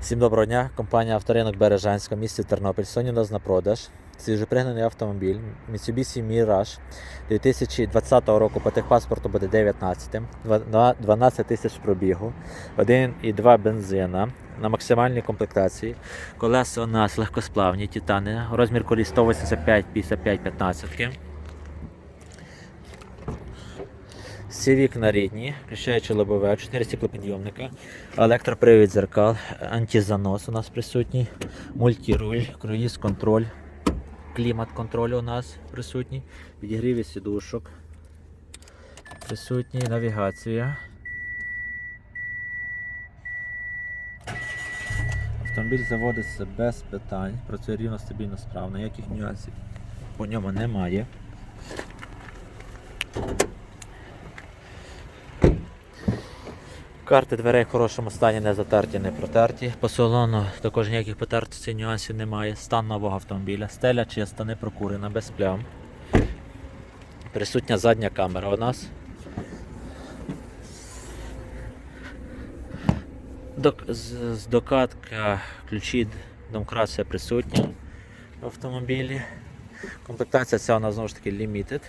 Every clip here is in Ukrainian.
Всім доброго дня. Компанія Авторинок Бережанська, місті Тернопіль. Сьогодні у нас на продаж свіжопригнаний автомобіль Mitsubishi Mirage 2020 року по техпаспорту буде 19, Два- 12 тисяч пробігу, 1,2 бензина на максимальній комплектації. Колеса у нас легкосплавні, титани, розмір коліс 185 55 15 Всі вікна рідні, включаючи лобове, 4 стеклопідйомника, електропривід зеркал, антизанос у нас присутній, мультируль, круїз контроль, клімат контроль у нас присутній, підігріві сідушок, присутній, навігація. Автомобіль заводиться без питань, працює рівно стабільно справно, ніяких нюансів по ньому немає. Карти дверей в хорошому стані, не затерті, не протерті. По салону також ніяких потертостей, нюансів немає. Стан нового автомобіля. Стеля чиста, не прокурена, без плям. Присутня задня камера у нас. З, докатка, ключі, домкрат все присутні в автомобілі. Комплектація ця у нас знову ж таки limited.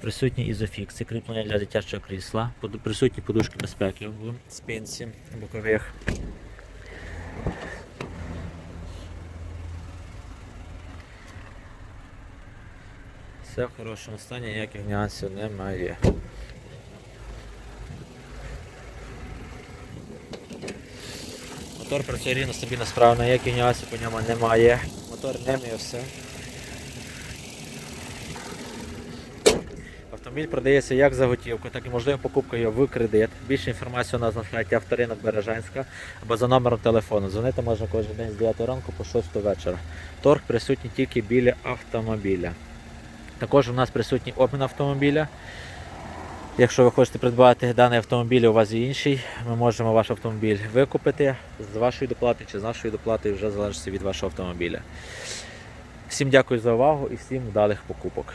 Присутні ізофікси, кріплення для дитячого крісла, присутні подушки безпеки в спинці бокових. Все в хорошому стані, ніяких нюансів немає. Мотор працює рівно стабільно справно, ніяких нюансів по ньому немає. Мотор не мився. Автомобіль продається як за готівку, так і можливо покупкою в кредит. Більше інформації у нас на сайті авторинок Бережанська або за номером телефону. Дзвонити можна кожен день з 9 ранку по 6 вечора. Торг присутній тільки біля автомобіля. Також у нас присутній обмін автомобіля. Якщо ви хочете придбати даний автомобіль, у вас є інший, ми можемо ваш автомобіль викупити з вашої доплати чи з нашої доплати, вже залежить від вашого автомобіля. Всім дякую за увагу і всім вдалих покупок.